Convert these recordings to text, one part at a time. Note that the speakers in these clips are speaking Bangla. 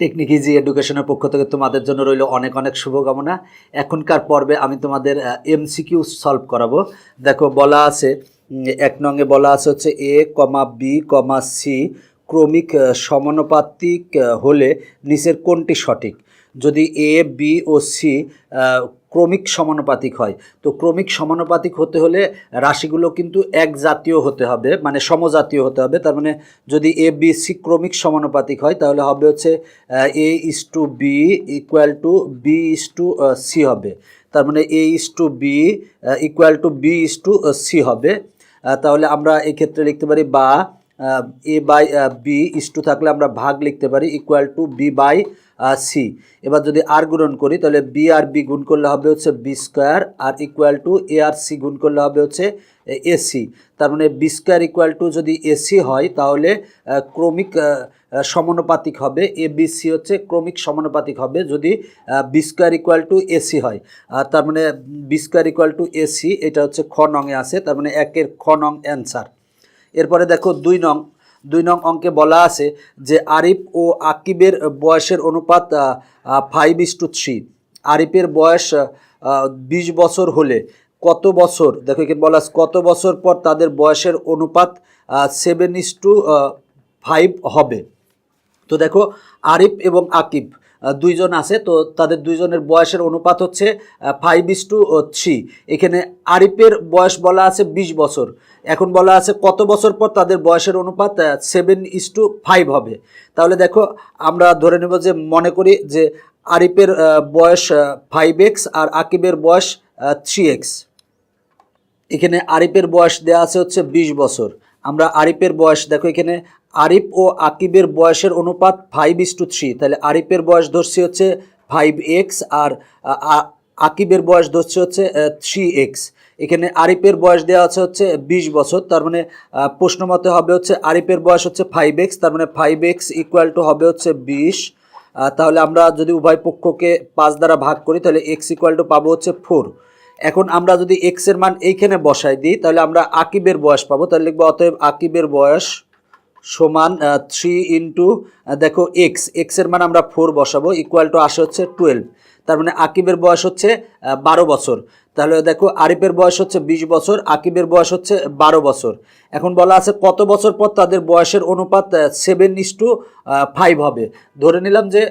টেকনিক ইজি এডুকেশনের পক্ষ থেকে তোমাদের জন্য রইল অনেক অনেক শুভকামনা। এখনকার পর্বে আমি তোমাদের এমসিকিউ সলভ করাবো। দেখো, বলা আছে এক নঙ্গে বলা আছে হচ্ছে এ কমা বি কমা সি ক্রমিক সমানুপাতিক হলে নিচের কোনটি সঠিক? যদি এ বি ও সি ক্রমিক সমানুপাতিক হয়। তো ক্রমিক সমানুপাতিক হতে হলে রাশিগুলো কিন্তু এক জাতীয় হতে হবে মানে সমজাতীয় হতে হবে। তার মানে যদি এ বি সি ক্রমিক সমানুপাতিক হয়, তাহলে হবে হচ্ছে A is to B equal to B is to C হবে। তার মানে A is to B equal to B is to C হবে। তাহলে আমরা এই ক্ষেত্রে লিখতে পারি বা এ বাই বি টু থাকলে আমরা ভাগ লিখতে পারি equal to B by C এবার যদি আর গুণন করি, তাহলে বি আর বি গুণ করলে হবে হচ্ছে বি স্কোয়ার আর ইকুয়াল টু এ আর সি গুণ করলে হবে হচ্ছে এসি তার মানে বি স্কোয়ার ইকুয়াল টু যদি এসি হয়, তাহলে ক্রমিক সমানুপাতিক হবে এ বি সি হচ্ছে ক্রমিক সমানুপাতিক হবে যদি B square equal to AC হয়। আর তার মানে B square equal to AC এটা হচ্ছে খ নংয়ে আছে, তার মানে একের খ নং অ্যান্সার এরপরে দেখো দুই নং দুই নং অঙ্কে বলা আছে যে আরিফ ও আকিবের বয়সের অনুপাত ফাইভ ইস টু থ্রি আরিফের বয়স বিশ বছর হলে কত বছর? দেখো এখানে বলা কত বছর পর তাদের বয়সের অনুপাত সেভেন ইস টু ফাইভ হবে। তো দেখো আরিফ এবং আকিব দুইজন আছে, তো তাদের দুইজনের বয়সের অনুপাত হচ্ছে ফাইভ ইস টু থ্রি এখানে আরিফের বয়স বলা আছে বিশ বছর। এখন বলা আছে কত বছর পর তাদের বয়সের অনুপাত সেভেন ইস টু ফাইভ হবে। তাহলে দেখো, আমরা ধরে নেব যে মনে করি যে আরিফের বয়স ফাইভ এক্স আর আকিবের বয়স থ্রি এক্স এখানে আরিফের বয়স দেওয়া আছে হচ্ছে বিশ বছর। আমরা আরিফের বয়স, দেখো এখানে আরিফ ও আকিবের বয়সের অনুপাত ফাইভ ইস টু থ্রি তাহলে আরিফের বয়স ধরছি হচ্ছে ফাইভ এক্স আর আকিবের বয়স ধরছে হচ্ছে থ্রি এক্স। এখানে আরিফের বয়স দেওয়া আছে হচ্ছে বিশ বছর, তার মানে প্রশ্ন মতে হবে হচ্ছে আরিফের বয়স হচ্ছে ফাইভ এক্স, তার মানে ফাইভ এক্স ইকুয়াল টু হবে হচ্ছে বিশ। তাহলে আমরা যদি উভয় পক্ষকে পাঁচ দ্বারা ভাগ করি, তাহলে এক্স ইকুয়াল টু পাবো হচ্ছে ফোর এখন আমরা যদি এক্সের মান এইখানে বসাই দিই, তাহলে আমরা আকিবের বয়স পাবো, তাহলে লিখব অতএব আকিবের বয়স সমান থ্রি ইন্টু দেখো এক্স এক্সের মান আমরা ফোর বসাবো ইকুয়াল টু আসে হচ্ছে টুয়েলভ তার মানে আকিবের বয়স হচ্ছে বারো বছর। তাহলে দেখো আরিফের বয়স হচ্ছে বিশ বছর, আকিবের বয়স হচ্ছে বারো বছর। এখন বলা আছে কত বছর পর তাদের বয়সের অনুপাত সেভেন ইস টু ফাইভ হবে। ধরে নিলাম যে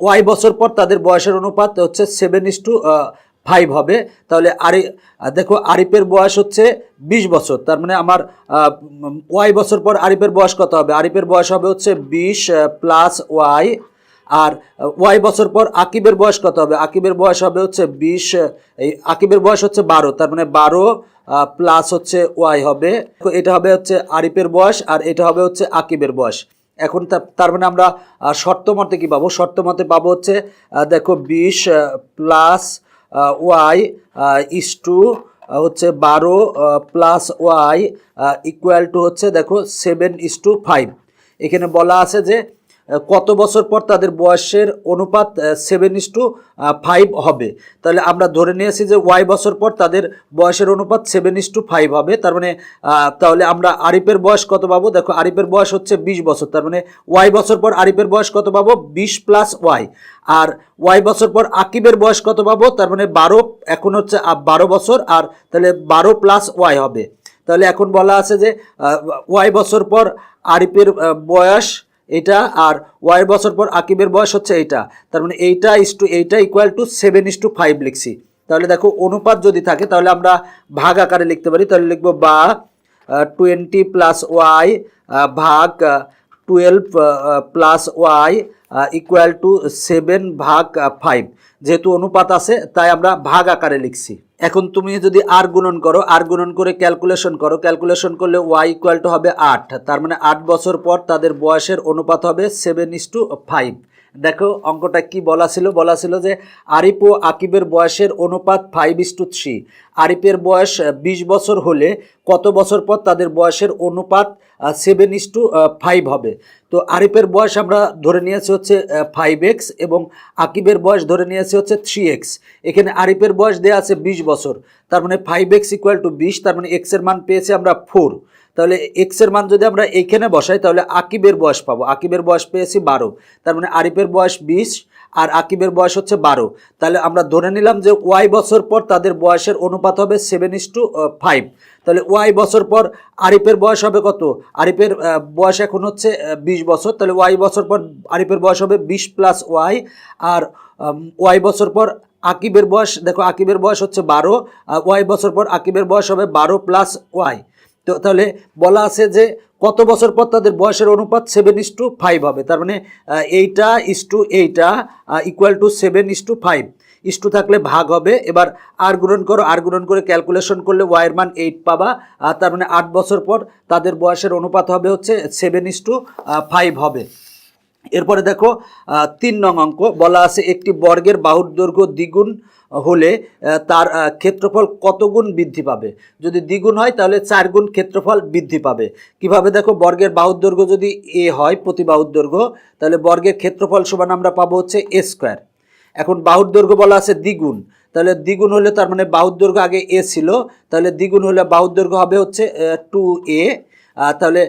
ওয়াই বছর পর তাদের বয়সের অনুপাত হচ্ছে সেভেন ইস টু ফাইভ হবে, তাহলে আরি দেখো আরিফের বয়স হচ্ছে বিশ বছর, তার মানে আমার ওয়াই বছর পর আরিফের বয়স কত হবে? আরিফের বয়স হবে হচ্ছে বিশ প্লাস ওয়াই, আর ওয়াই বছর পর আকিবের বয়স কত হবে? আকিবের বয়স হবে হচ্ছে বিশ এই আকিবের বয়স হচ্ছে বারো, তার মানে বারো প্লাস হচ্ছে ওয়াই হবে এটা হবে হচ্ছে আরিফের বয়স, আর এটা হবে হচ্ছে আকিবের বয়স। এখন তার মানে আমরা শর্ত মতে কী পাবো? শর্ত মতে পাবো হচ্ছে দেখো বিশ প্লাস ওয়াই ইস টু হচ্ছে বারো প্লাস ওয়াই ইকুয়াল টু হচ্ছে দেখো সেভেন ইস টু ফাইভ এখানে বলা আছে যে কত বছর পর তাদের বয়সের অনুপাত সেভেন ইস টু ফাইভ হবে। তাহলে আমরা ধরে নিয়েছি যে ওয়াই বছর পর তাদের বয়সের অনুপাত সেভেন ইস টু ফাইভ হবে। তার মানে তাহলে আমরা আরিফের বয়স কত পাবো? দেখো, আরিফের বয়স হচ্ছে বিশ বছর। তার মানে ওয়াই বছর পর আরিফের বয়স কত পাবো? বিশ প্লাস ওয়াই আর ওয়াই বছর পর আকিবের বয়স কত পাবো? তার মানে বারো, এখন হচ্ছে বারো বছর। আর তাহলে, বারো প্লাস ওয়াই হবে। তাহলে এখন বলা আছে যে ওয়াই বছর পর আরিফের বয়স এটা আর ওয়াই বছর পর আকিবের বয়স হচ্ছে এইটা। তার মানে এইটা ইস টু এইটা equal to seven is to five লিখছি। তাহলে দেখো অনুপাত যদি থাকে, তাহলে আমরা ভাগ আকারে লিখতে পারি। তাহলে লিখব বা টোয়েন্টি প্লাস ওয়াই ভাগ twelve plus Y equal to seven ভাগ ফাইভ যেহেতু অনুপাত আছে, তাই আমরা ভাগ আকারে লিখছি। এখন তুমি যদি আর গুণন করো আর গুণন করে ক্যালকুলেশন করো ক্যালকুলেশন করলে ওয়াই ইকুয়াল টু হবে আট। তার মানে আট বছর পর তাদের বয়সের অনুপাত হবে সেভেন ইস টু ফাইভ দেখো, অঙ্কটা কি বলা ছিল? বলা ছিল যে আরিফ ও আকিবের বয়সের অনুপাত ফাইভ ইস টু থ্রি আরিফের বয়স বিশ বছর হলে কত বছর পর তাদের বয়সের অনুপাত সেভেন ইস টু ফাইভ হবে? তো আরিফের বয়স আমরা ধরে নিয়েছি হচ্ছে ফাইভ এক্স এবং আকিবের বয়স ধরে নিয়েছি হচ্ছে থ্রি এক্স এখানে আরিফের বয়স দেওয়া আছে বিশ বছর। তার মানে ফাইভ এক্স ইকুয়াল টু বিশ, তার মানে এক্সের মান পেয়েছি আমরা ফোর তাহলে এক্সের মান যদি আমরা এইখানে বসাই, তাহলে আকিবের বয়স পাবো। আকিবের বয়স পেয়েছি বারো। তার মানে আরিফের বয়স বিশ, আর আকিবের বয়স হচ্ছে বারো। তাহলে আমরা ধরে নিলাম যে ওয়াই বছর পর তাদের বয়সের অনুপাত হবে সেভেন ইস টু ফাইভ তাহলে ওয়াই বছর পর আরিফের বয়স হবে কত? আরিফের বয়স এখন হচ্ছে বিশ বছর। তাহলে ওয়াই বছর পর আরিফের বয়স হবে বিশ প্লাস ওয়াই আর ওয়াই বছর পর আকিবের বয়স, দেখো আকিবের বয়স হচ্ছে বারো ওয়াই বছর পর আকিবের বয়স হবে বারো প্লাস ওয়াই তো তাহলে বলা আছে যে কত বছর পর তাদের বয়সের অনুপাত সেভেন ইস টু ফাইভ হবে। তার মানে এইটা ইস টু এইটা equal to seven is to five is to থাকলে ভাগ হবে। এবার আর গুণন করো। আর গুণন করে ক্যালকুলেশন করলে ওয়াইয়ের মান এইট পাবা। আর তার মানে আট বছর পর তাদের বয়সের অনুপাত হবে হচ্ছে সেভেন ইস টু ফাইভ হবে। এরপরে দেখো তিন নং অঙ্ক, বলা আছে একটি বর্গের বাহুর দৈর্ঘ্য দ্বিগুণ হলে তার ক্ষেত্রফল কত গুণ বৃদ্ধি পাবে? যদি দ্বিগুণ হয়, তাহলে চার গুণ ক্ষেত্রফল বৃদ্ধি পাবে। কীভাবে দেখো, বর্গের বাহুর দৈর্ঘ্য যদি এ হয়, প্রতি বাহুর দৈর্ঘ্য, তাহলে বর্গের ক্ষেত্রফল সমান আমরা পাবো হচ্ছে এ স্কোয়ার। এখন বাহুর দৈর্ঘ্য বলা আছে দ্বিগুণ, তাহলে দ্বিগুণ হলে তার মানে বাহুর দৈর্ঘ্য আগে এ ছিল, তাহলে দ্বিগুণ হলে বাহুর দৈর্ঘ্য হবে হচ্ছে টু এ তাহলে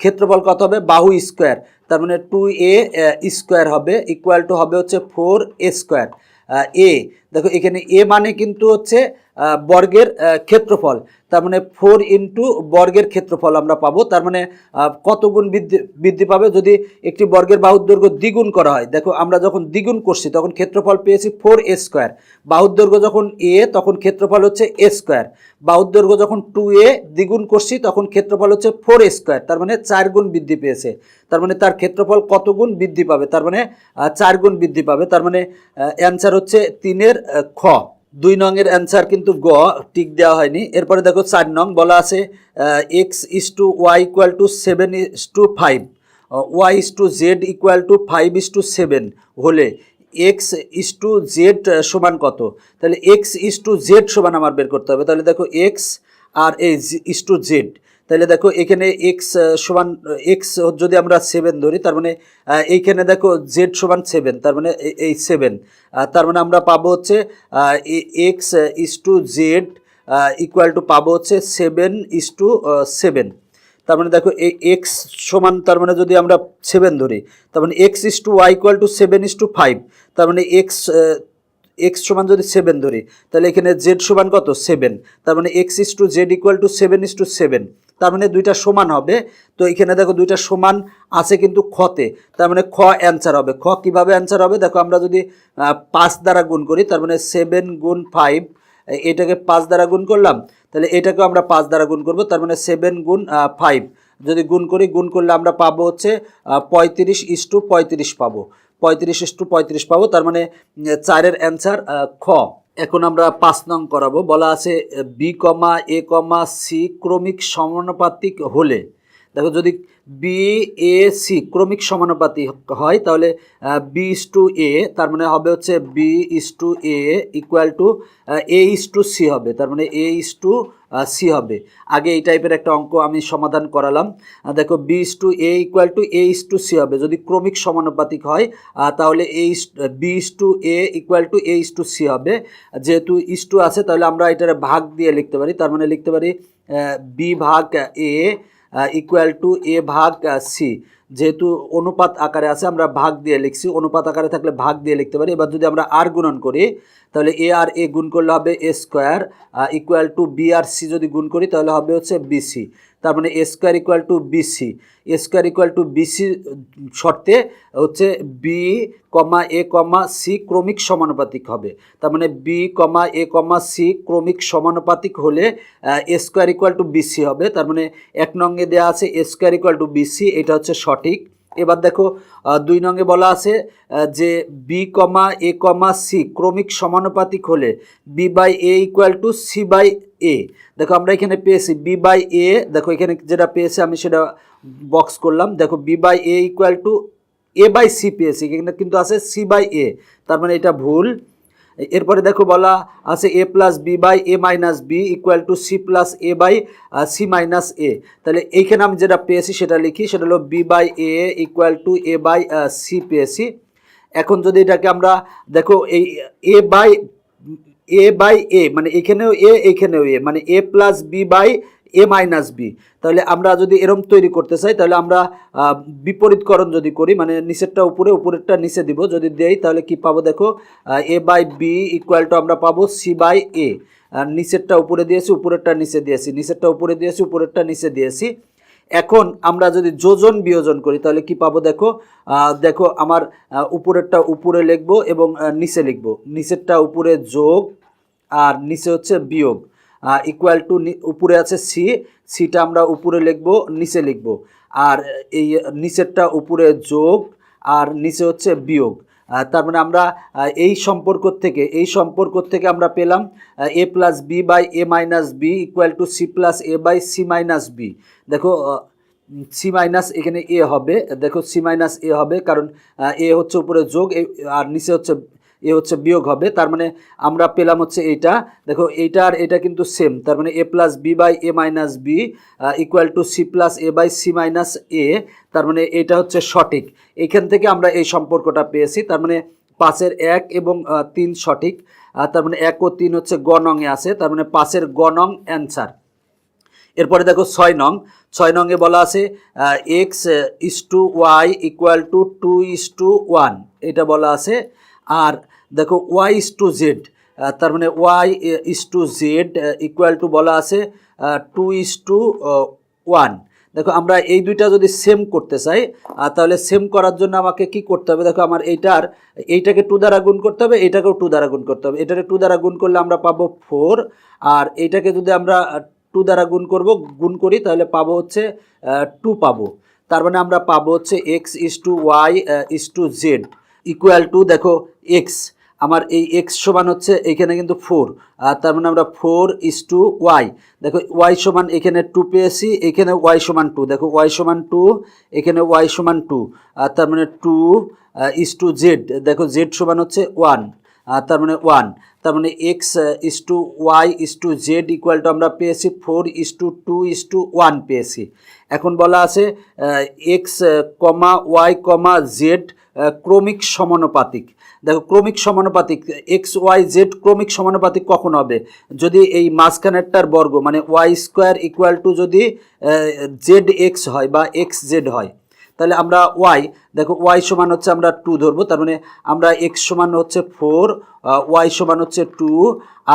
ক্ষেত্রফল কত হবে? বাহু স্কোয়ার। তার মানে টু এ স্কোয়ার হবে ইকুয়াল টু হবে হচ্ছে ফোর এ স্কোয়ার। এ দেখো এখানে এ মানে কিন্তু হচ্ছে বর্গের ক্ষেত্রফল। তার মানে ফোর ইন্টু বর্গের ক্ষেত্রফল আমরা পাবো। তার মানে কত গুণ বৃদ্ধি বৃদ্ধি পাবে? যদি একটি বর্গের বাহুর দৈর্ঘ্য দ্বিগুণ করা হয়, দেখো আমরা যখন দ্বিগুণ করছি, তখন ক্ষেত্রফল পেয়েছি ফোর এ স্কোয়ার বাহুর দৈর্ঘ্য যখন এ তখন ক্ষেত্রফল হচ্ছে এ স্কোয়ার বাহুর দৈর্ঘ্য যখন টু এ দ্বিগুণ করছি, তখন ক্ষেত্রফল হচ্ছে ফোর এ স্কোয়ার তার মানে চার গুণ বৃদ্ধি পেয়েছে। তার মানে তার ক্ষেত্রফল কত গুণ বৃদ্ধি পাবে? তার মানে চার গুণ বৃদ্ধি পাবে। তার মানে অ্যান্সার হচ্ছে তিনের খ। দুই নং এর অ্যান্সার কিন্তু গ টিক দেওয়া হয়নি। এরপরে দেখো চার নং বলা আছে X is to Y equal to seven is to five Y is to Z equal to five is to seven হলে এক্স ইস টু জেড সমান কত? তাহলে এক্স ইস টু জেড সমান আমার বের করতে হবে। তাহলে দেখো এক্স আর এই ইস টু জেড তাহলে দেখো এখানে এক্স সমান এক্স যদি আমরা সেভেন ধরি, তার মানে এইখানে দেখো জেড সমান সেভেন তার মানে এই সেভেন তার মানে আমরা পাবো হচ্ছে X is to Z equal to পাবো হচ্ছে সেভেন ইস টু সেভেন তার মানে দেখো এই এক্স সমান, তার মানে যদি আমরা সেভেন ধরি, তার মানে X is to Y equal to seven is to five তার মানে এক্স এক্স সমান যদি সেভেন ধরি, তাহলে এখানে জেড সমান কত? সেভেন তার মানে X is to Z equal to seven is to seven তার মানে দুইটা সমান হবে। তো এখানে দেখো দুইটা সমান আছে কিন্তু খতে তার মানে খ অ্যান্সার হবে। খ কীভাবে অ্যান্সার হবে? দেখো আমরা যদি পাঁচ দ্বারা গুণ করি, তার মানে সেভেন গুণ ফাইভ এটাকে পাঁচ দ্বারা গুণ করলাম, তাহলে এটাকেও আমরা পাঁচ দ্বারা গুণ করব। তার মানে সেভেন গুণ ফাইভ যদি গুণ করি, গুণ করলে আমরা পাবো হচ্ছে পঁয়ত্রিশ ইস টু পঁয়ত্রিশ পাবো। পঁয়ত্রিশ ইস টু পঁয়ত্রিশ পাবো, তার মানে চারের অ্যান্সার খ। এখন আমরা পাঁচ নং করাবো। বলা আছে বি কমা, এ কমা, সি ক্রমিক সমানুপাতিক হলে। দেখো যদি বি এ সি ক্রমিক সমানুপাতি হয়, তাহলে বি ইস টু এ তার মানে হবে হচ্ছে B is to A equal to A is to C হবে, তার মানে এ ইস টু সি হবে। আগে এই টাইপের একটা অঙ্ক আমি সমাধান করালাম। দেখো B is to A equal to A is to C হবে। যদি ক্রমিক সমানুপাতিক হয় তাহলে A is B is to A equal to A is to C হবে। যেহেতু ইস টু আছে, তাহলে আমরা এটার ভাগ দিয়ে লিখতে পারি, তার মানে লিখতে পারি বি ভাগ এ ইকুয়াল টু এ ভাগ সি যেহেতু অনুপাত আকারে আছে, আমরা ভাগ দিয়ে লিখছি। অনুপাত আকারে থাকলে ভাগ দিয়ে লিখতে পারি। এবার যদি আমরা আর গুণন করি, তাহলে এ আর এ গুণ করলে হবে A square equal to B R C যদি গুণ করি, তাহলে হবে হচ্ছে বিসি তার মানে A square equal to BC A square equal to BC শর্তে হচ্ছে বি কমা এ কমা সি ক্রমিক সমানুপাতিক হবে। তার মানে বি কমা এ কমা সি ক্রমিক সমানুপাতিক হলে A square equal to BC হবে। তার মানে এক নঙ্গে দেওয়া আছে A square equal to BC এটা হচ্ছে সঠিক। এবার দেখো দুই নঙ্গে বলা আছে যে বি কমা এ কমা সি ক্রমিক সমানুপাতিক হলে B by A equal to C by A দেখো, আমরা এখানে পেয়েছি বি বাই এ দেখো, এখানে যেটা পেয়েছি আমি সেটা বক্স করলাম। দেখো B by A equal to A by C পেয়েছি, এখানে কিন্তু আছে সি বাই এ তার মানে এটা ভুল। এরপরে দেখো বলা আছে A plus B by A minus B equal to C plus A by C minus A তাহলে এইখানে আমি যেটা পেয়েছি সেটা লিখি, সেটা হলো B by A equal to A by C পেয়েছি। এখন যদি এটাকে আমরা দেখো এই এ বাই এ বাই এ মানে এখানেও এ এখানেও এ মানে A plus B by A minus B তাহলে আমরা যদি এরম তৈরি করতে চাই, তাহলে আমরা বিপরীতকরণ যদি করি মানে নিচেরটা উপরে, উপরেরটা নিচে দিব, যদি দেই, তাহলে কি পাবো দেখো? A by B equal to আমরা পাবো সি বাই এ আর নিচেরটা উপরে দিয়েছি, উপরেরটা নিচে দিয়েছি, নিচেরটা উপরে দিয়েছি, উপরেরটা নিচে দিয়েছি। এখন আমরা যদি যোজন বিয়োজন করি, তাহলে কি পাবো দেখো? দেখো আমার উপরেরটা উপরে লিখব এবং নিচে লিখব। নিচেরটা উপরে যোগ, আর নিচে হচ্ছে বিয়োগ। ইকুয়াল টু উপরে আছে সি সিটা আমরা উপরে লিখব, নিচে লিখব। আর এই নিচেরটা উপরে যোগ, আর নিচে হচ্ছে বিয়োগ। তার মানে আমরা এই সম্পর্ক থেকে, এই সম্পর্ক থেকে আমরা পেলাম A plus B by A minus B equal to C plus A by C minus B দেখো সি মাইনাস এখানে এ হবে। দেখো সি মাইনাস এ হবে, কারণ এ হচ্ছে উপরে যোগ আর নিচে হচ্ছে এ হচ্ছে বিয়োগ হবে, তার মানে আমরা পেলাম হচ্ছে এইটা। দেখো, এইটা আর এটা কিন্তু সেম তার মানে A plus B by A minus B equal to C plus A by C minus A তার মানে এটা হচ্ছে সঠিক। এইখান থেকে আমরা এই সম্পর্কটা পেয়েছি, তার মানে পাঁচের এক এবং তিন সঠিক তার মানে এক ও তিন হচ্ছে গ নংয়ে আছে, তার মানে পাঁচের গ নং অ্যান্সার এরপরে দেখো ছয় নং, ছয় নংয়ে বলা আছে X is to Y equal to two is to one এটা বলা আছে। আর দেখো ওয়াই ইস টু জেড তার মানে Y is to Z equal to বলা আছে টু ইস টু ওয়ান দেখো আমরা এই দুইটা যদি সেম করতে চাই তাহলে সেম করার জন্য আমাকে কি করতে হবে? দেখো আমার এইটার, এইটাকে টু দ্বারা গুণ করতে হবে এইটাকেও টু দ্বারা গুণ করতে হবে। এটাকে টু দ্বারা গুণ করলে আমরা পাবো ফোর আর এইটাকে যদি আমরা টু দ্বারা গুণ করব, গুণ করি, তাহলে পাবো হচ্ছে টু পাবো। তার মানে আমরা পাবো হচ্ছে X is to Y is to Z equal to দেখো এক্স আমার এই এক্স সমান হচ্ছে এখানে কিন্তু ফোর আর তার মানে আমরা ফোর ইস টু ওয়াই দেখো ওয়াই সমান এখানে টু পেয়েছি, এখানে ওয়াই সমান টু দেখো ওয়াই সমান টু এখানে ওয়াই সমান টু আর তার মানে টু ইস টু জেড দেখো জেড সমান হচ্ছে ওয়ান তার মানে ওয়ান তার মানে X is to Y is to Z equal to আমরা পেয়েছি four is to two is to one পেয়েছি। এখন বলা আছে এক্স কমা ওয়াই কমা জেড ক্রমিক সমানুপাতিক। দেখো, ক্রমিক সমানুপাতিক এক্স ওয়াই জেড ক্রমিক সমানুপাতিক কখন হবে। যদি এই মাঝখানেরটার বর্গ মানে ওয়াই স্কোয়ার ইকুয়াল টু যদি জেড এক্স হয় বা এক্স জেড হয় তাহলে আমরা ওয়াই দেখো ওয়াই সমান হচ্ছে আমরা টু ধরবো, তার মানে আমরা এক্স সমান হচ্ছে ফোর ওয়াই সমান হচ্ছে টু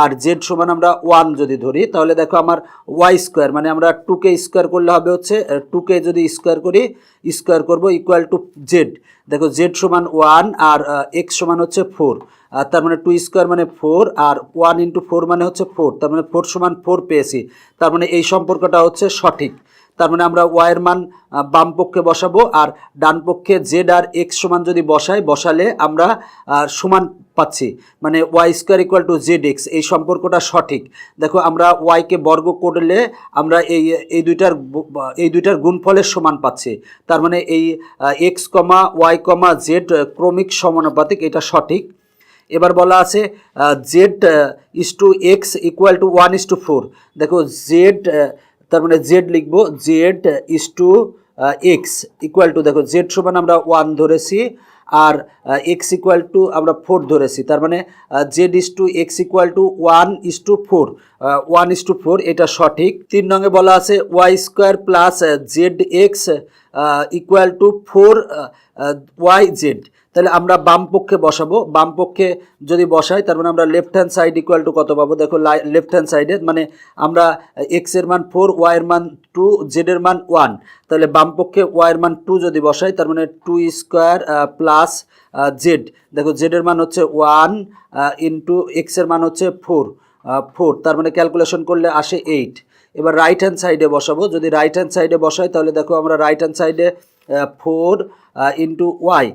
আর জেড সমান আমরা ওয়ান যদি ধরি, তাহলে দেখো আমার ওয়াই স্কোয়ার মানে আমরা টুকে স্কোয়ার করলে হবে হচ্ছে টুকে যদি স্কোয়ার করি স্কোয়ার করব ইকুয়াল টু জেড দেখো জেড সমান ওয়ান আর এক্স সমান হচ্ছে ফোর আর তার মানে টু স্কোয়ার মানে ফোর আর ওয়ান ইন্টু ফোর মানে হচ্ছে ফোর তার মানে ফোর সমান ফোর পেয়েছি, তার মানে এই সম্পর্কটা হচ্ছে সঠিক। তার মানে আমরা ওয়াইয়ের মান বাম পক্ষে বসাবো আর ডান পক্ষে জেড আর এক্স সমান যদি বসাই, বসালে আমরা সমান পাচ্ছি। মানে Y square equal to Z X এই সম্পর্কটা সঠিক। দেখো, আমরা ওয়াইকে বর্গ করলে আমরা এই এই দুইটার এই দুইটার গুণফলের সমান পাচ্ছি। তার মানে এই এক্স কমা ওয়াই কমা জেড ক্রমিক সমানুপাতিক, এটা সঠিক। এবার বলা আছে Z is to X equal to one is to four দেখো জেড তার মানে জেড লিখব Z is to X equal to দেখো জেড সমান আমরা ওয়ান ধরেছি, আর এক্স ইকুয়াল টু আমরা ফোর ধরেছি, তার মানে Z is to X equal to one is to four one is to four এটা সঠিক। তিন নঙ্গে বলা আছে Y square plus Z X equal to four Y Z তাহলে আমরা বাম পক্ষে বসাবো। বাম পক্ষে যদি বসাই, তার মানে আমরা left hand side equal to কত পাবো? দেখো লেফট হ্যান্ড সাইডে মানে আমরা এক্সের মান ফোর ওয়াই এর মান টু জেড এর মান ওয়ান তাহলে বাম পক্ষে ওয়াই এর মান টু যদি বসাই, তার মানে টু স্কোয়ার প্লাস জেড দেখো জেড এর মান হচ্ছে ওয়ান ইন্টু এক্সের মান হচ্ছে ফোর ফোর তার মানে ক্যালকুলেশন করলে আসে এইট এবার রাইট হ্যান্ড সাইডে বসাবো। যদি রাইট হ্যান্ড সাইডে বসাই, তাহলে দেখো আমরা রাইট হ্যান্ড সাইডে ফোর ইন্টু ওয়াই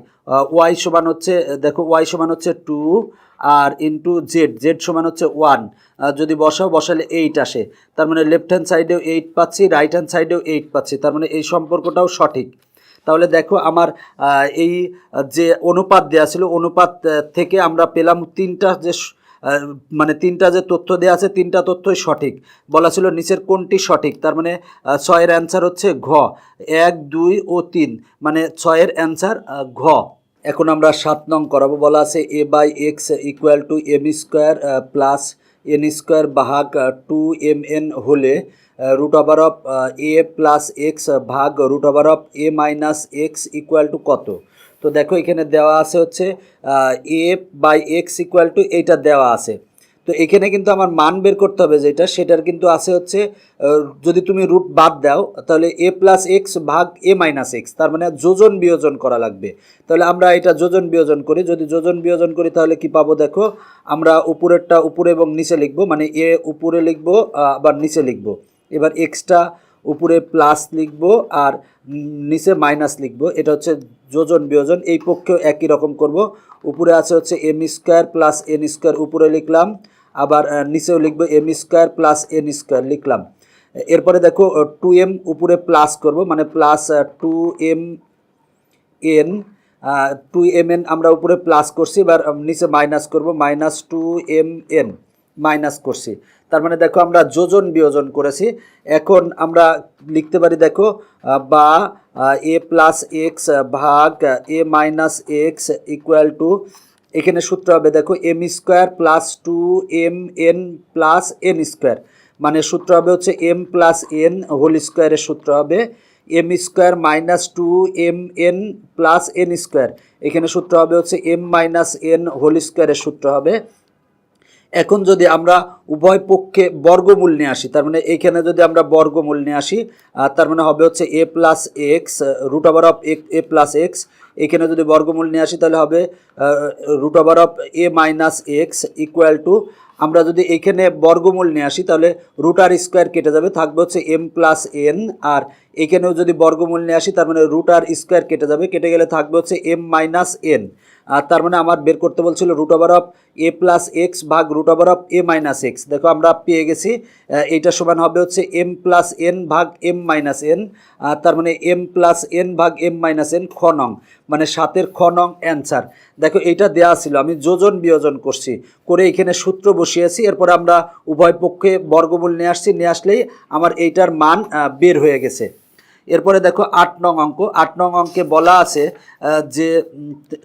ওয়াই সমান হচ্ছে, দেখো ওয়াই সমান হচ্ছে টু আর ইন্টু জেড জেড সমান হচ্ছে ওয়ান যদি বসাও, বসালে এইট আসে। তার মানে লেফট হ্যান্ড সাইডেও এইট পাচ্ছি রাইট হ্যান্ড সাইডেও এইট পাচ্ছি। তার মানে এই সম্পর্কটাও সঠিক। তাহলে দেখো আমার এই যে অনুপাত দেওয়া ছিল, অনুপাত থেকে আমরা পেলাম তিনটা যে মানে তিনটা যে তথ্য দেওয়া আছে, তিনটা তথ্যই সঠিক। বলা ছিল নিচের কোনটি সঠিক, তার মানে ছয়ের অ্যান্সার হচ্ছে ঘ। এক, দুই ও তিন মানে ছয়ের অ্যান্সার ঘ। এখন আমরা সাত নং করাবো। বলা আছে A by X equal to M square plus N square ভাগ টু এম এন হলে root over of A plus X ভাগ root over of A minus X equal to কত? তো দেখো এখানে দেওয়া আছে হচ্ছে A by X equal to এইটা দেওয়া আছে। তো এখানে কিন্তু আমার মান বের করতে হবে যেটা, সেটার কিন্তু আছে হচ্ছে যদি তুমি রুট বাদ দাও, তাহলে এ প্লাস এক্স ভাগ এ মাইনাস এক্স তার মানে যোজন বিয়োজন করা লাগবে। তাহলে আমরা এটা যোজন বিয়োজন করি, যদি যোজন বিয়োজন করি তাহলে কি পাবো দেখো, আমরা উপরেরটা উপরে এবং নিচে লিখব মানে এ উপরে লিখব আবার নিচে লিখব। এবার এক্সটা উপরে প্লাস লিখব আর নিচে মাইনাস লিখব, এটা হচ্ছে যোজন বিয়োজন, এই পক্ষেও একই রকম করব। উপরে আছে হচ্ছে M square plus N square উপরে লিখলাম। আবার নিচেও লিখব M square plus N square লিখলাম। এরপরে দেখো টু এম উপরে প্লাস করব মানে plus two M N two M N আমরা উপরে প্লাস করছি, এবার নিচে মাইনাস করব minus two M N minus করছি। তার মানে দেখো আমরা যোজন বিয়োজন করেছি। এখন আমরা লিখতে পারি, দেখো, বা এ প্লাস এক্স ভাগ A minus X equal to এখানে সূত্র হবে, দেখো M square plus two M N plus N square মানে সূত্র হবে হচ্ছে এম প্লাস এন হোল স্কোয়ারের সূত্র হবে। M square minus two M N plus N square এখানে সূত্র হবে হচ্ছে এম মাইনাস এন হোল স্কোয়ারের সূত্র হবে। এখন যদি আমরা উভয় পক্ষে বর্গমূল নিয়ে আসি, তার মানে এইখানে যদি আমরা বর্গমূল নিয়ে আসি তার মানে হবে হচ্ছে A plus X root over of A plus X এখানে যদি বর্গমূল নিয়ে আসি তাহলে হবে root over of A minus X equal to আমরা যদি এখানে বর্গমূল নিয়ে আসি তাহলে রুট আর স্কোয়ার কেটে যাবে, থাকবে হচ্ছে এম প্লাস এন আর এখানেও যদি বর্গমূল নিয়ে আসি, তার মানে রুট আর স্কোয়ার কেটে যাবে। কেটে গেলে থাকবে হচ্ছে এম মাইনাস এন আর তার মানে আমার বের করতে বলছিল root over of A plus X ভাগ root over of A minus X দেখো আমরা পেয়ে গেছি এইটা সমান হবে হচ্ছে এম প্লাস এন ভাগ এম মাইনাস এন আর তার মানে এম প্লাস এন ভাগ এম মাইনাস এন খ নং মানে সাতের খ নং অ্যান্সার দেখো এইটা দেওয়া ছিল, আমি যোজন বিয়োজন করছি, করে এখানে সূত্র বসিয়েছি, এরপর আমরা উভয় পক্ষে বর্গমূল নিয়ে আসছি, নিয়ে আসলেই আমার এইটার মান বের হয়ে গেছে। এরপরে দেখো আট নং অঙ্ক। আট নং অঙ্কে বলা আছে যে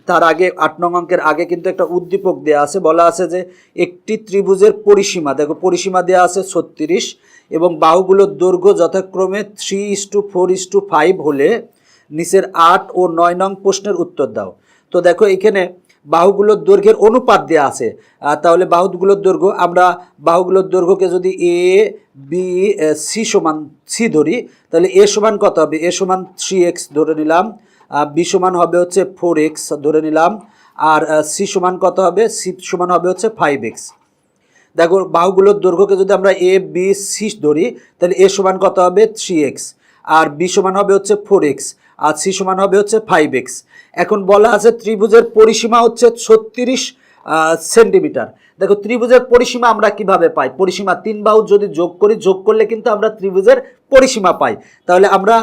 তার আগে, আট নং অঙ্কের আগে কিন্তু একটা উদ্দীপক দেওয়া আছে। বলা আছে যে, একটি ত্রিভুজের পরিসীমা, দেখো পরিসীমা দেওয়া আছে ছত্রিশ, এবং বাহুগুলোর দৈর্ঘ্য যথাক্রমে three is to four is to five হলে নিচের আট ও নয় নং প্রশ্নের উত্তর দাও। তো দেখো এখানে বাহুগুলোর দৈর্ঘ্যের অনুপাত দেওয়া আছে। তাহলে বাহুগুলোর দৈর্ঘ্য, আমরা বাহুগুলোর দৈর্ঘ্যকে যদি এ, বি সি সমান সি ধরি, তাহলে এ সমান কত হবে? এ সমান থ্রি এক্স ধরে নিলাম। বি সমান হবে হচ্ছে ফোর এক্স ধরে নিলাম। আর সি সমান কত হবে? সি সমান হবে হচ্ছে ফাইভ এক্স। দেখো, বাহুগুলোর দৈর্ঘ্যকে যদি আমরা এ, বি, সি ধরি, তাহলে এ সমান কত হবে? Three x. আর বি সমান হবে হচ্ছে ফোর এক্স। আর সি সমান হবে হচ্ছে ফাইভ এক্স এখন বলা আছে ত্রিভুজের পরিসীমা হচ্ছে ছত্রিশ সেন্টিমিটার। দেখো, ত্রিভুজের পরিসীমা আমরা কীভাবে পাই? পরিসীমা তিন বাহু যদি যোগ করি, যোগ করলে কিন্তু আমরা ত্রিভুজের পরিসীমা পাই। তাহলে আমরা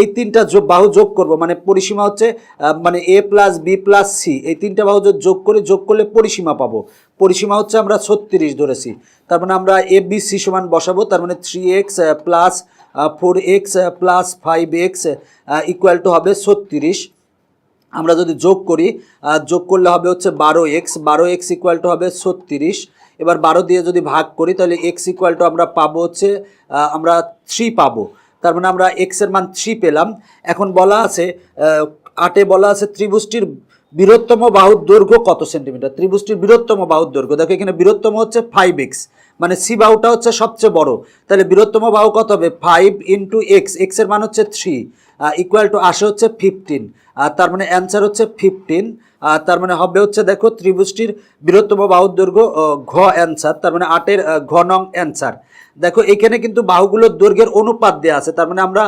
এই তিনটা বাহু যোগ করব। মানে পরিসীমা হচ্ছে মানে A plus B plus C এই তিনটা বাহু যদি যোগ করে, যোগ করলে পরিসীমা পাবো। পরিসীমা হচ্ছে আমরা ছত্রিশ ধরেছি। তার মানে আমরা এ বি সি সমান বসাবো। তার মানে three x plus four x plus five x equal to হবে ছত্রিশ। আমরা যদি যোগ করি যোগ করলে হবে হচ্ছে বারো এক্স বারো এক্স ইকুয়াল টু হবে ছত্রিশ। এবার বারো দিয়ে যদি ভাগ করি, তাহলে এক্স ইকুয়াল টু আমরা পাবো হচ্ছে আমরা থ্রি পাবো। তার মানে আমরা এক্সের মান থ্রি পেলাম। এখন বলা আছে আটে বলা আছে ত্রিভুজটির বৃহত্তম বাহুর দৈর্ঘ্য কত সেন্টিমিটার? ত্রিভুজটির বৃহত্তম বাহুর দৈর্ঘ্য। দেখো, এখানে বৃহত্তম হচ্ছে ফাইভ এক্স মানে সি বাহুটা হচ্ছে সবচেয়ে বড়। তাহলে বৃহত্তম বাহু কত হবে? ফাইভ ইন্টু এক্স এক্সের মান হচ্ছে থ্রি ইকুয়াল টু আসে হচ্ছে ফিফটিন তার মানে অ্যান্সার হচ্ছে ফিফটিন তার মানে হবে হচ্ছে, দেখো, ত্রিভুজটির বৃহত্তম বাহুর দৈর্ঘ্য ঘ অ্যান্সার তার মানে আটের ঘ নং অ্যান্সার দেখো, এখানে কিন্তু বাহুগুলোর দৈর্ঘ্যের অনুপাত দেওয়া আছে। তার মানে আমরা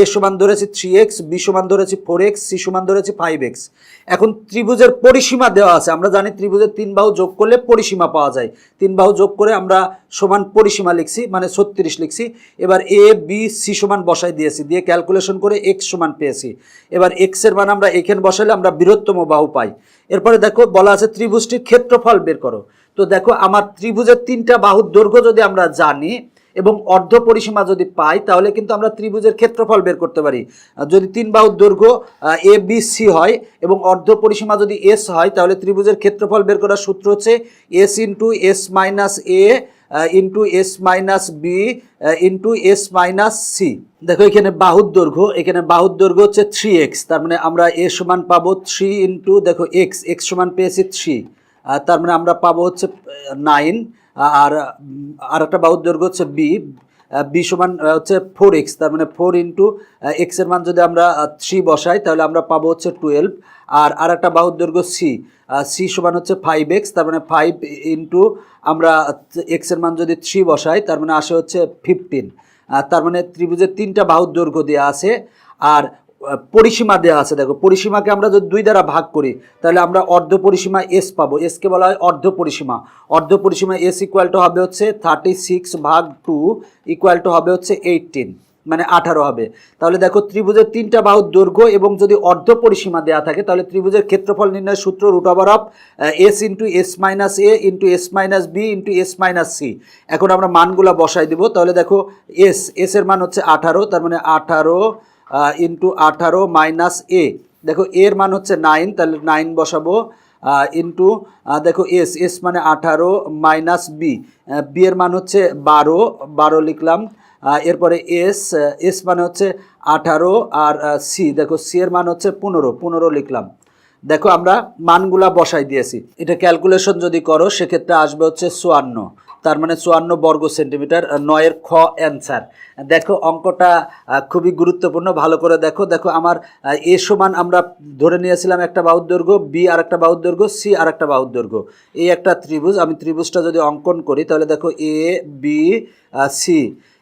এ সমান ধরেছি থ্রি এক্স বি সমান ধরেছি ফোর এক্স সি সমান ধরেছি ফাইভ এক্স এখন ত্রিভুজের পরিসীমা দেওয়া আছে। আমরা জানি ত্রিভুজের তিন বাহু যোগ করলে পরিসীমা পাওয়া যায়। তিন বাহু যোগ করে আমরা সমান পরিসীমা লিখছি মানে ছত্রিশ লিখছি। এবার এ বি সি সমান বসাই দিয়েছি, দিয়ে ক্যালকুলেশন করে এক্স সমান পেয়েছি। এবার এক্সের মান আমরা এখানে বসালে আমরা বৃহত্তম বাহু পাই। এরপরে দেখো, বলা আছে ত্রিভুজটির ক্ষেত্রফল বের করো। তো দেখো, আমার ত্রিভুজের তিনটা বাহুর দৈর্ঘ্য যদি আমরা জানি এবং অর্ধ পরিসীমা যদি পাই, তাহলে কিন্তু আমরা ত্রিভুজের ক্ষেত্রফল বের করতে পারি। যদি তিন বাহুর দৈর্ঘ্য এ বি সি হয় এবং অর্ধ পরিসীমা যদি এস হয়, তাহলে ত্রিভুজের ক্ষেত্রফল বের করার সূত্র হচ্ছে S into S minus A into S minus B into S minus C দেখো, এখানে বাহুর দৈর্ঘ্য, এখানে বাহুর দৈর্ঘ্য হচ্ছে থ্রি এক্স তার মানে আমরা এ সমান পাবো থ্রি ইন্টু দেখো এক্স এক্স সমান পেয়েছি থ্রি তার মানে আমরা পাবো হচ্ছে নাইন আর আর একটা বাহুর দৈর্ঘ্য হচ্ছে বি বি সমান হচ্ছে ফোর এক্স তার মানে ফোর ইন্টু এক্সের মান যদি আমরা থ্রি বসাই, তাহলে আমরা পাবো হচ্ছে টুয়েলভ আর আর একটা বাহুর দৈর্ঘ্য সি সি সমান হচ্ছে ফাইভ এক্স তার মানে ফাইভ ইন্টু আমরা এক্সের মান যদি থ্রি বসাই, তার মানে আসে হচ্ছে ফিফটিন তার মানে ত্রিভুজের তিনটা বাহুর দৈর্ঘ্য দেওয়া আছে, আর পরিসীমা দেওয়া আছে, দেখো, পরিসীমাকে আমরা যদি দুই দ্বারা ভাগ করি, তাহলে আমরা অর্ধ পরিসীমা এস পাবো। এসকে বলা হয় অর্ধ পরিসীমা। অর্ধ পরিসীমা এস ইকুয়াল টু হবে হচ্ছে থার্টি সিক্স ভাগ টু ইকুয়াল টু হবে হচ্ছে এইটিন মানে আঠারো হবে। তাহলে দেখো, ত্রিভুজের তিনটা বাহুর দৈর্ঘ্য এবং যদি অর্ধ পরিসীমা দেওয়া থাকে, তাহলে ত্রিভুজের ক্ষেত্রফল নির্ণয়ের সূত্র root over of S into S minus A into S minus B into S minus C এখন আমরা মানগুলা বসাই দিব। তাহলে দেখো এস এস এর মান হচ্ছে আঠারো, তার মানে আঠারো ইন্টু আঠারো মাইনাস এ দেখো, এর মান হচ্ছে নাইন তাহলে নাইন বসাবো ইন্টু দেখো এস এস মানে আঠারো মাইনাস বি বি এর মান হচ্ছে বারো বারো লিখলাম। এরপরে এস এস মানে হচ্ছে আঠারো আর সি দেখো সি এর মান হচ্ছে পনেরো পনেরো লিখলাম। দেখো, আমরা মানগুলা বসাই দিয়েছি। এটা ক্যালকুলেশন যদি করো, সেক্ষেত্রে আসবে হচ্ছে চুয়ান্ন। তার মানে চুয়ান্ন বর্গ সেন্টিমিটার নয়ের খ অ্যান্সার দেখো, অঙ্কটা খুবই গুরুত্বপূর্ণ, ভালো করে দেখো। দেখো, আমার এ সমান আমরা ধরে নিয়েছিলাম একটা বাহুর দৈর্ঘ্য, বি আর একটা বাহুর দৈর্ঘ্য, সি আর একটা বাহুর দৈর্ঘ্য। এই একটা ত্রিভুজ, আমি ত্রিভুজটা যদি অঙ্কন করি, তাহলে দেখো এ, বি সি।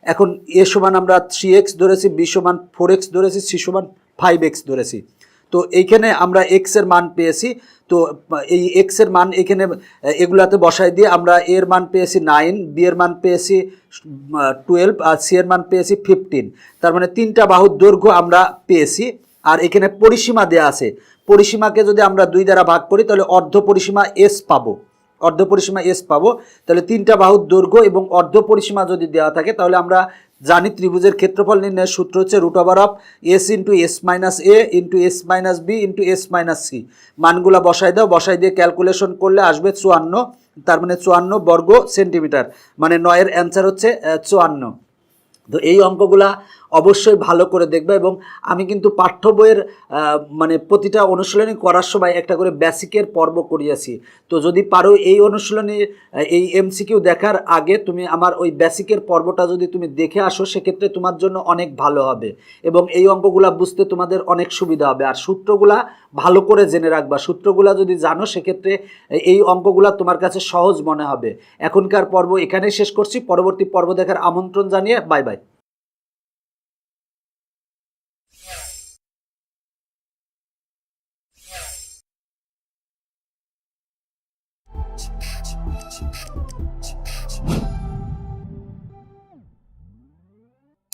এখন এ সমান আমরা থ্রি এক্স ধরেছি, বি সমান ফোর এক্স ধরেছি, সি সমান ফাইভ এক্স ধরেছি। তো এইখানে আমরা এক্সের মান পেয়েছি। তো, এই এক্সের মান এখানে, এগুলাতে বসাই দিয়ে আমরা এর মান পেয়েছি নাইন বি এর মান পেয়েছি টুয়েলভ আর সি এর মান পেয়েছি ফিফটিন তার মানে তিনটা বাহুর দৈর্ঘ্য আমরা পেয়েছি। আর এখানে পরিসীমা দেয়া আছে। পরিসীমাকে যদি আমরা দুই দ্বারা ভাগ করি, তাহলে অর্ধ পরিসীমা এস পাবো। অর্ধ পরিসীমা এস পাবো। তাহলে তিনটা বাহুর দৈর্ঘ্য এবং অর্ধ পরিসীমা যদি দেওয়া থাকে, তাহলে আমরা জানি ত্রিভুজের ক্ষেত্রফল নির্ণয়ের সূত্র হচ্ছে root over of S into S minus A into S minus B into S minus C মানগুলা বসাই দাও বসাই দিয়ে ক্যালকুলেশন করলে আসবে চুয়ান্ন, তার মানে চুয়ান্ন বর্গ সেন্টিমিটার মানে নয়ের অ্যান্সার হচ্ছে চুয়ান্ন। তো এই অঙ্কগুলা অবশ্যই ভালো করে দেখবে এবং আমি কিন্তু পাঠ্য বইয়ের মানে প্রতিটা অনুশীলনী করার সময় একটা করে বেসিকের পর্ব করিয়েছি। তো যদি পারো এই অনুশীলনী এই এমসিকিউ দেখার আগে তুমি আমার ওই বেসিকের পর্বটা যদি তুমি দেখে আসো, সেক্ষেত্রে তোমার জন্য অনেক ভালো হবে এবং এই অঙ্কগুলা বুঝতে তোমাদের অনেক সুবিধা হবে। আর সূত্রগুলা ভালো করে জেনে রাখবা। সূত্রগুলা যদি জানো, সেক্ষেত্রে এই অঙ্কগুলা তোমার কাছে সহজ মনে হবে। এখনকার পর্ব এখানেই শেষ করছি। পরবর্তী পর্ব দেখার আমন্ত্রণ জানিয়ে বাই বাই।